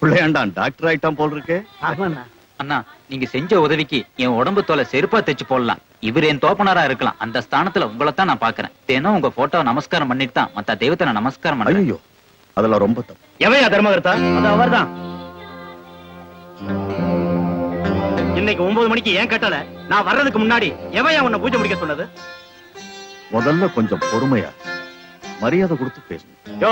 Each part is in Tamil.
பிள்ளையாண்டான் டாக்டர் ஆயிட்டான் போல் இருக்கே ஆமாண்ணா. அண்ணா நீங்க செஞ்ச உதவிக்கு என் உடம்பு தோலை செருப்பா தைச்சு போடலாம். இவர் என் தோப்பனாரா இருக்கலாம். அந்த ஸ்தானத்துல உங்களை தான் நான் பாக்குறேன் தினம் உங்க போட்டோ நமஸ்காரம் பண்ணிட்டு தான் மத்த தெய்வத்தை நான் நமஸ்காரம் பண்றேன். ஐயோ அதெல்லாம் ரொம்ப தப்பு. எவையா தர்மகர்த்தா? அது அவர்தான். இன்னைக்கு ஒன்பது மணிக்கு ஏன் கட்டல? நான் வர்றதுக்கு முன்னாடி எவையா உன்னை பூஜை முடிக்க சொன்னது? முதல்ல கொஞ்சம் பொறுமையா மரியாதை கொடுத்து பேசணும் யோ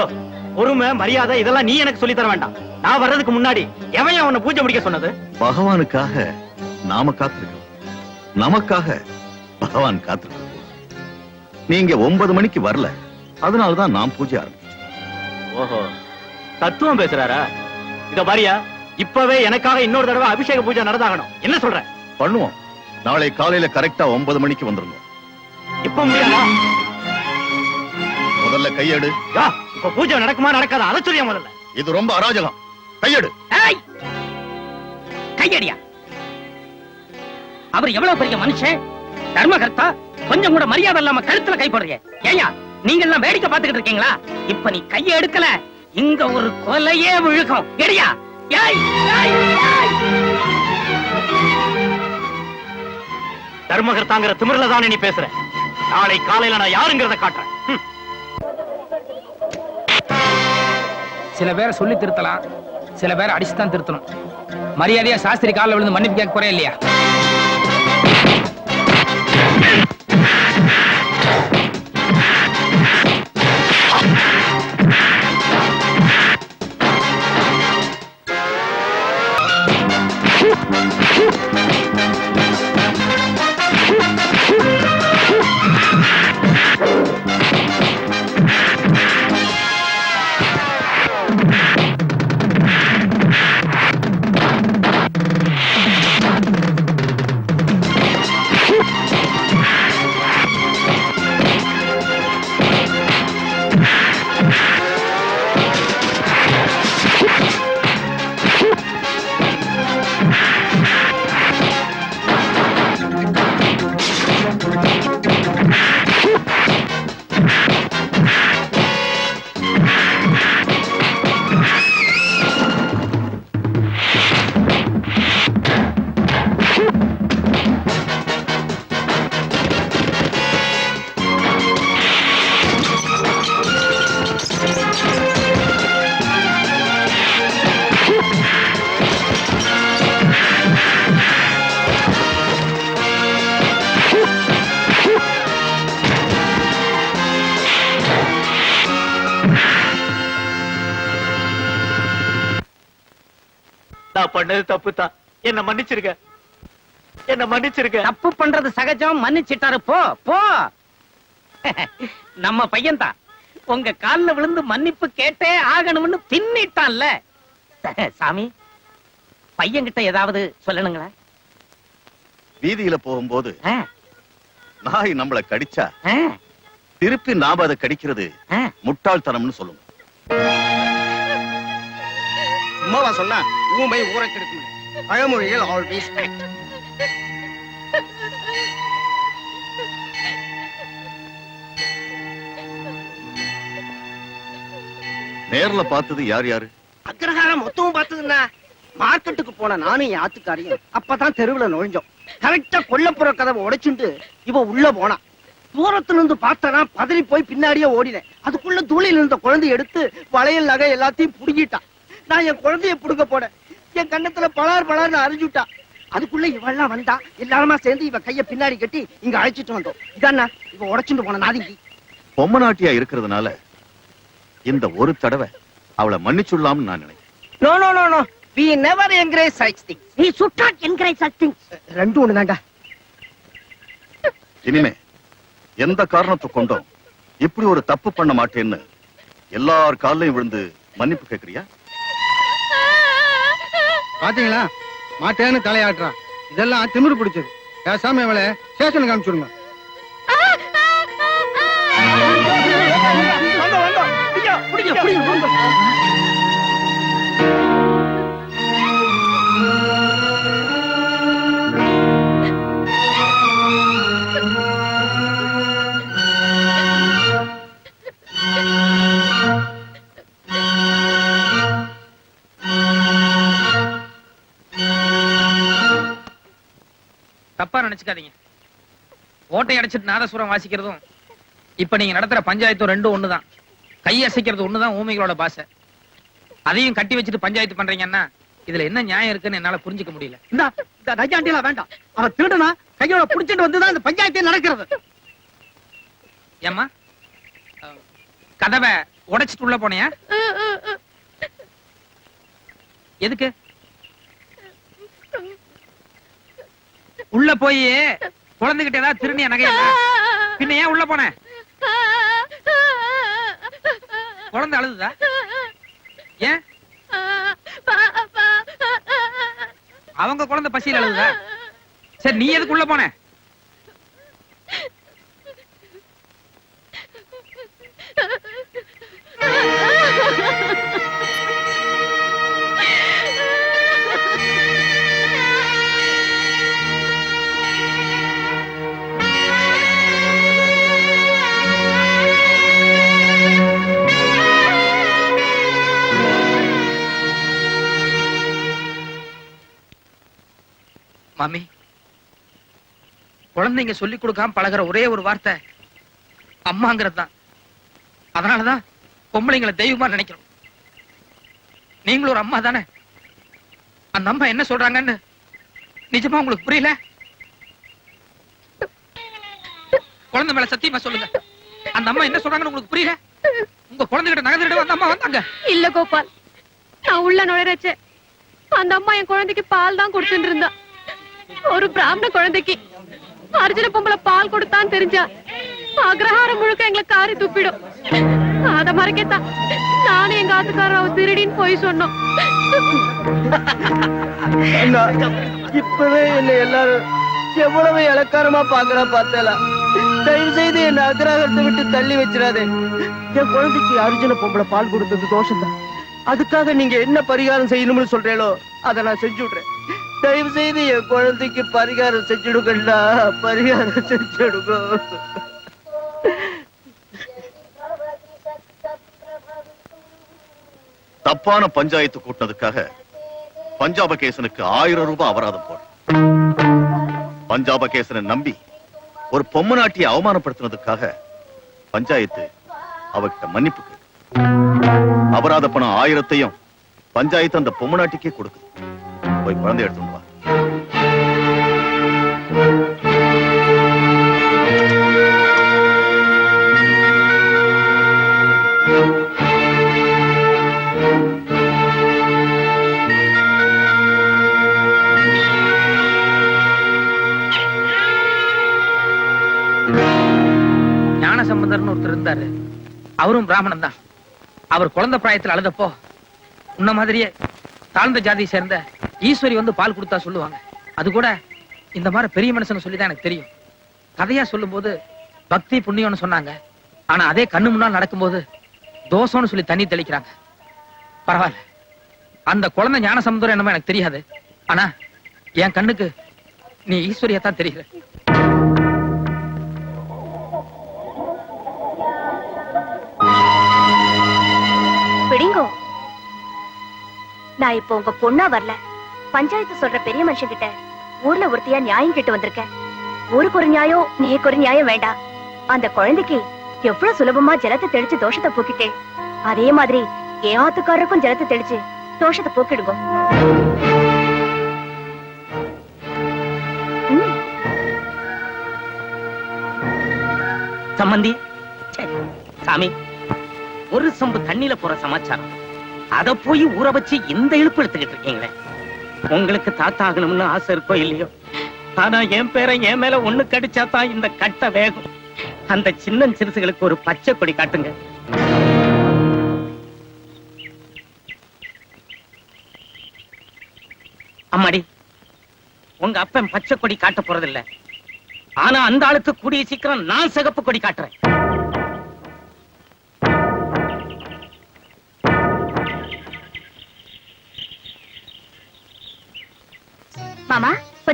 பொறுமை மரியாதை இதெல்லாம் நீ எனக்கு சொல்லி தர வேண்டாம். நான் வர்றதுக்கு முன்னாடி எவையா உன்னை பூஜை முடிக்க சொன்னது? பகவானுக்காக நாம காத்திருக்கோம் நமக்காக பகவான் காத்திருக்க நீங்க ஒன்பது மணிக்கு வரல. அதனாலதான் நான் பூஜை ஆரம்பிச்சேன் ஓஹோ. தத்துவம் பேசுறாரா? இத பாரியா இப்பவே எனக்காக இன்னொரு தடவை அபிஷேக பூஜை நடந்தாகணும். என்ன சொல்ற? பண்ணுவோம். நாளை காலையில கரெக்டா ஒன்பது மணிக்கு வந்துருங்க. இப்ப முடியாதா? முதல்ல கையெடு. இப்ப பூஜை நடக்குமா நடக்காதா? அதை சொல்லியா முதல்ல? இது ரொம்ப அராஜகம். கையெடு! கையடியா? அவர் எவ்வளவு பெரிய மனுஷன்? தர்மகர்த்தா கொஞ்சம் கூட மரியாதை இல்லாம கழுத்துல கை போடுறீங்க. ஏயா நீங்க எல்லாம் வேடிக்கை பார்த்துக்கிட்டு இருக்கீங்களா? இப்ப நீ கைய எடுக்கல. இங்க ஒரு கொலையே விழுகும். எடியா! தர்மகர்த்தாங்கிற திமிர்ல தானே நீ பேசுற? நாளை காலையில நான் யாருங்கிறத காட்டுறேன். சில பேரை சொல்லி திருத்தலாம் சில பேரை அடிச்சு தான் திருத்தணும். மரியாதையா சாஸ்திரி காலில் விழுந்து மன்னிப்பு கேட்க போறே இல்லையா? நான் பண்ணது தப்பு தான் என்ன மன்னிச்சிருக்க என்ன மன்னிச்சிருக்க தப்பு பண்றது சகஜம் மன்னிச்சிட்டாரு. போ போ. நம்ம பையன் தான் உங்க கால்ல விழுந்து மன்னிப்பு கேட்டே ஆகணும்னு பின்னிட்டான்ல சாமி பையன்கிட்ட ஏதாவது சொல்லணுங்களா? வீதியில போகும்போது நாய் நம்மள கடிச்சா திருப்பி நாம அதை கடிக்கிறது. முட்டாள்தனம்னு சொல்லுங்க சும்மாவா சொன்னா ஊமை ஊரை கெடுக்கும். பழமொழிகள் ஆல்வேஸ் நேர்ல பார்த்தது யார் யாரு? அக்ரஹாரம் மொத்தமும் பார்த்ததுன்னா மார்க்கெட்டுக்கு போன நானும் என் ஆத்துக்காரியும். அப்பதான் தெருவுல நுழைஞ்சோம். கரெக்டா கொல்லப்புற கதவை உடைச்சுண்டு இவ உள்ள போனா. தூரத்துல இருந்து பார்த்தனா பதறி போய் பின்னாடியே ஓடினேன். அதுக்குள்ள தூளில இருந்த குழந்தை எடுத்து வளையல் நகை எல்லாத்தையும் புடுங்கிட்டான் நான் என் குழந்தைய புடுங்க போனேன். என் கண்ணத்துல பலார் பலார்னு அரைஞ்சுட்டா அதுக்குள்ள இவெல்லாம் வந்தா எல்லாருமா சேர்ந்து இவ கைய பின்னாடி கட்டி இங்க அழைச்சிட்டு வந்தோம். இதாண்ணா இவ உடைச்சுட்டு போன நாதிங்கி. பொம்மை நாட்டியா இருக்கிறதுனால இந்த ஒரு தடவை அவளை மன்னிச்சுடலாம்னு நான் நினைக்கிறேன். No no no no we never encourage such things நீ சுட்டா என்கரேஜ் சக்திங் ரெண்டும் ஒண்ணுதான்டா. இனிமே எந்த காரணத்தை கொண்டும் இப்படி ஒரு தப்பு பண்ண மாட்டேன்னு எல்லார் காலையும் விழுந்து மன்னிப்பு கேக்குறியா பாத்தீங்களா? மாட்டேன்னு தலையாட்டுறான். இதெல்லாம் திமிரு பிடிச்சது. பேசாம இவளை ஸ்டேஷனுக்கு அனுப்பிச்சுடுங்க. பிடிங்க பிடிங்க. நினைச்சுக்காதீங்க ஓட்டை அடைச்சிட்டு நாதசுரம் வாசிக்கிறதும் இப்ப நீங்க நடத்துற பஞ்சாயத்தும் ரெண்டும் ஒண்ணுதான். கை அசைக்கிறது ஒண்ணுதான் ஊமைகளோட பாஷை அதையும் கட்டி வச்சுட்டு பஞ்சாயத்து பண்றீங்கன்னா இதுல என்ன நியாயம் இருக்குன்னு என்னால புரிஞ்சுக்க முடியல. இந்த நையாண்டிலாம் வேண்டாம். அவன் திருடனா கையோட புடிச்சிட்டு வந்துதான் இந்த பஞ்சாயத்தே நடக்கிறது. ஏம்மா? அஹ், கதவை உடைச்சிட்டு உள்ள போனியா? எதுக்கு? உள்ள போய் குழந்தைகிட்ட ஏதாவது திருநிய நகை பின்ன ஏன் உள்ள போன? குழந்தை அழுதுதா? ஏன்? அவங்க குழந்தை பசியில் அழுதுதா? சரி நீ எதுக்கு உள்ள போன? மாமி குழந்தைங்க சொல்லிக் கொடுக்காம பழகுற ஒரே ஒரு வார்த்தை அம்மாங்கிறது தான். அதனாலதான் பொம்பளைங்களை தெய்வமா நினைக்கிறோம். நீங்களும் ஒரு அம்மா தானே? அந்த அம்மா என்ன சொல்றாங்கன்னு நிஜமா உங்களுக்கு புரியல? குழந்தை மேல சத்தியமா சொல்லுங்க. அந்த அம்மா என்ன சொல்றாங்கன்னு உங்களுக்கு புரியல? உங்க குழந்தைகிட்ட நகர்ந்துட்டு அந்த அம்மா வந்தாங்க. இல்ல கோபால் நான் உள்ள நுழைறச்ச. அந்த அம்மா என் குழந்தைக்கு பால் தான் கொடுத்துட்டு இருந்தா. ஒரு பிராமண குழந்தைக்கு. அர்ஜுன பொம்பளை பால் கொடுத்தான்னு தெரிஞ்சா அக்ரஹாரம் முழுக்க எங்களை காரி துப்பிடும். அத மறைக்கத்தான் நானும் எங்க ஆத்துக்காரர் அவன் திருடின்னு போய் சொன்னோம். இப்பவே என்ன எல்லாரும் எவ்வளவு இலக்காரமா பாக்குறா பார்த்தல. தயவு செய்து என்ன அக்ரஹாரத்தை விட்டு தள்ளி வச்சிடாதே. என் குழந்தைக்கு அர்ஜுன பொம்பளை பால் கொடுத்தது தோஷம்தான். அதுக்காக நீங்க என்ன பரிகாரம் செய்யணும்னு சொல்றீங்களோ அதை நான் செஞ்சு விடுறேன். தயவு செய்து என் குழந்தைக்கு பரிகாரம் செஞ்சிடுங்கண்ணா. பரிகாரம் செஞ்சிடுங்க. தப்பான பஞ்சாயத்து கூட்டினதுக்காக பஞ்சாப கேசனுக்கு ஆயிரம் ரூபாய் அபராதம் போடு. பஞ்சாப கேசனை நம்பி ஒரு பொம்மநாட்டியை அவமானப்படுத்தினதுக்காக பஞ்சாயத்து அவகிட்ட மன்னிப்பு அபராத பணம் ஆயிரத்தையும் பஞ்சாயத்து அந்த பொம்மநாட்டிக்கே கொடுக்குது. போய் குழந்தை எடுத்துட்டு சம்பந்தர்னு ஒருத்தர் இருந்தாரு. அவரும் பிராமணன் தான் அவர் குழந்தை பிராயத்தில் அழுதப்போ உன்ன மாதிரியே தாழ்ந்த ஜாதியை சேர்ந்த ஈஸ்வரி வந்து பால் கொடுத்தா சொல்லுவாங்க. அது கூட இந்த மாதிரி பெரிய மனுஷன் சொல்லி தான் எனக்கு தெரியும். கதையா சொல்லும்போது பக்தி புண்ணியம்னு சொன்னாங்க. ஆனா அதே கண்ணு முன்னால் நடக்கும்போது தோசம்னு சொல்லி தண்ணி தெளிக்கிறாங்க. பரவாயில்ல. அந்த குழந்தை ஞான சமுதிரம் என்னமோ எனக்கு தெரியாது. ஆனா என் கண்ணுக்கு நீ ஈஸ்வரியா தான் பிடிங்கோ. நான் இப்போ உங்க பொண்ணா வரல. பஞ்சாயத்து சொல்ற பெரிய மனுஷன் கிட்ட ஊர்ல ஒருத்தியா நியாயம் கேட்டு வந்திருக்கேன் ஊருக்கு ஒரு நியாயம் நீக்கு ஒரு நியாயம் வேண்டாம் அந்த குழந்தைக்கு எவ்வளவு சுலபமா ஜலத்தை தெளிச்சு தோஷத்தை போக்கிட்டே. அதே மாதிரி என் ஆத்துக்காரருக்கும் ஜலத்தை தெளிச்சு தோஷத்தை போக்கிடுங்க. சம்பந்தி சாமி ஒரு சம்பு தண்ணியில போற சமாச்சாரம். அத போய் ஊற வச்சு இந்த இழுப்பு எடுத்துக்கிட்டு இருக்கீங்களே. உங்களுக்கு தாத்தா ஆகணும்னு ஆசை இருக்கோ இல்லையோ? ஆனா என் பேரை என் மேல ஒண்ணு கடிச்சா தான் இந்த கட்ட வேகம். அந்த சின்ன சிறுசுகளுக்கு ஒரு பச்சை கொடி காட்டுங்க. அம்மாடி உங்க அப்பன் பச்சை கொடி காட்ட போறதில்ல. ஆனா அந்த ஆளுக்கு கூடிய சீக்கிரம் நான் சிகப்பு கொடி காட்டுறேன்.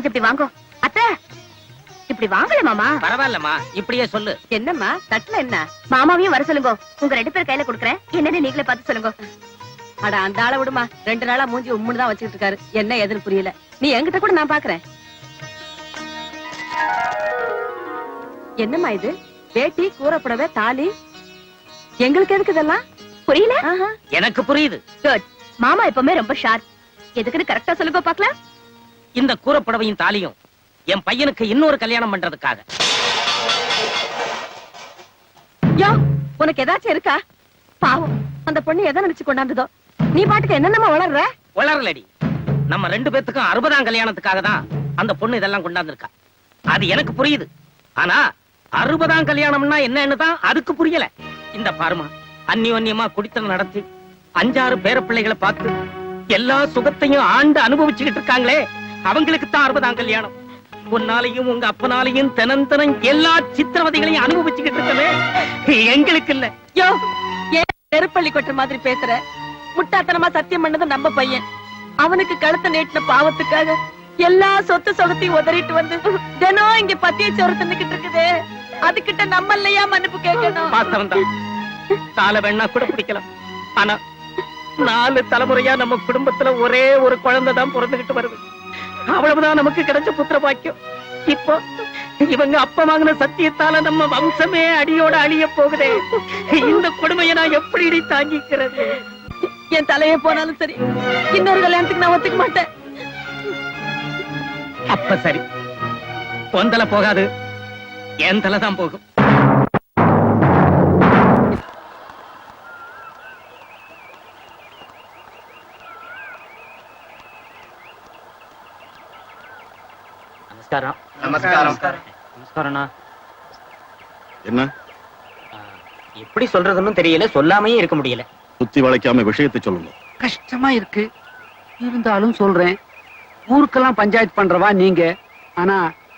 கொஞ்சம் இப்படி வாங்கோ. அத்தை இப்படி வாங்கல மாமா. பரவாயில்லம்மா இப்படியே சொல்லு. என்னம்மா தட்டுல என்ன? மாமாவையும் வர சொல்லுங்க. உங்க ரெண்டு பேர் கையில கொடுக்குறேன். என்னன்னு நீங்களே பார்த்து சொல்லுங்க. அட அந்த ஆளை விடுமா. ரெண்டு நாளா மூஞ்சி உம்முன்னு தான் வச்சுக்கிட்டு இருக்காரு. என்ன ஏதுன்னு புரியல. நீ என்கிட்ட கூட நான் பாக்குறேன் என்னம்மா இது? வேட்டி கூறப்படவே தாலி? எங்களுக்கு எதுக்கு இதெல்லாம்? புரியல? எனக்கு புரியுது. மாமா எப்பவுமே ரொம்ப ஷார்ப் எதுக்குன்னு கரெக்டா சொல்லுங்க பாக்கலாம் இந்த கூறப்புடவையும் தாலியும் என் பையனுக்கு இன்னொரு கல்யாணம் பண்றதுக்காக. யோ உனக்கு ஏதாச்சும் இருக்கா? பாவம் அந்த பொண்ணு எதை நினைச்சு கொண்டாந்ததோ? நீ பாட்டுக்கு என்னென்னமா வளர்ற? வளரலடி. நம்ம ரெண்டு பேத்துக்கும் அறுபதாம் கல்யாணத்துக்காக தான் அந்த பொண்ணு இதெல்லாம் கொண்டாந்துருக்கா. அது எனக்கு புரியுது. ஆனா அறுபதாம் கல்யாணம்னா என்னன்னு தான் அதுக்கு புரியல. இந்த பாருமா அந்நியோன்யமா குடித்தனம் நடத்தி அஞ்சாறு பேர பிள்ளைகளை பார்த்து எல்லா சுகத்தையும் ஆண்டு அனுபவிச்சுக்கிட்டு இருக்காங்களே. அவங்களுக்கு தான் அறுபதாம் கல்யாணம். உன்னாலையும் உங்க அப்பனாலையும் தினந்தனம் எல்லா சித்திரவதைகளையும் அனுபவிச்சுக்கிட்டு இருக்கவே எங்களுக்கு இல்ல. யோ ஏன் நெருப்பள்ளி கொட்டுற மாதிரி பேசுற? முட்டாத்தனமா சத்தியம் பண்ணது நம்ம பையன். அவனுக்கு கழுத்தை நீட்டின பாவத்துக்காக எல்லா சொத்து சொகத்தையும் உதறிட்டு வந்து தினம் இங்க பத்திய சோறு தின்னுக்கிட்டு இருக்குது. அதுகிட்ட நம்ம இல்லையா மன்னிப்பு கேட்கணும்? வாஸ்தவம் தான் தாள வேணா கூட பிடிக்கலாம். ஆனா நாலு தலைமுறையா நம்ம குடும்பத்துல ஒரே ஒரு குழந்தை தான் பிறந்துகிட்டு வருது. அவ்வளவுதான் நமக்கு கிடைச்ச புத்திர பாக்கியம். இப்போ இவங்க அப்ப வாங்கின சத்தியத்தால நம்ம வம்சமே அடியோட அழிய போகுதே. இந்த கொடுமையை நான் எப்படி தாங்கிக்கிறது? என் தலைய போனாலும் சரி இன்னொரு கல்யாணத்துக்கு நான் ஒத்துக்க மாட்டேன். அப்ப சரி பொந்தல போகாது என் தலைதான் போகும். நமஸ்காரம். நமஸ்காரம். நமஸ்காரம்ண்ணா என்ன? எப்படி சொல்றதுன்னு தெரியல சொல்லாமையே இருக்க முடியல. சுத்தி வளைக்காம விஷயத்தை சொல்லுங்க. கஷ்டமா இருக்கு. இருந்தாலும் சொல்றேன். ஊருக்கெல்லாம் பஞ்சாயத்து பண்றவா நீங்க. ஆனா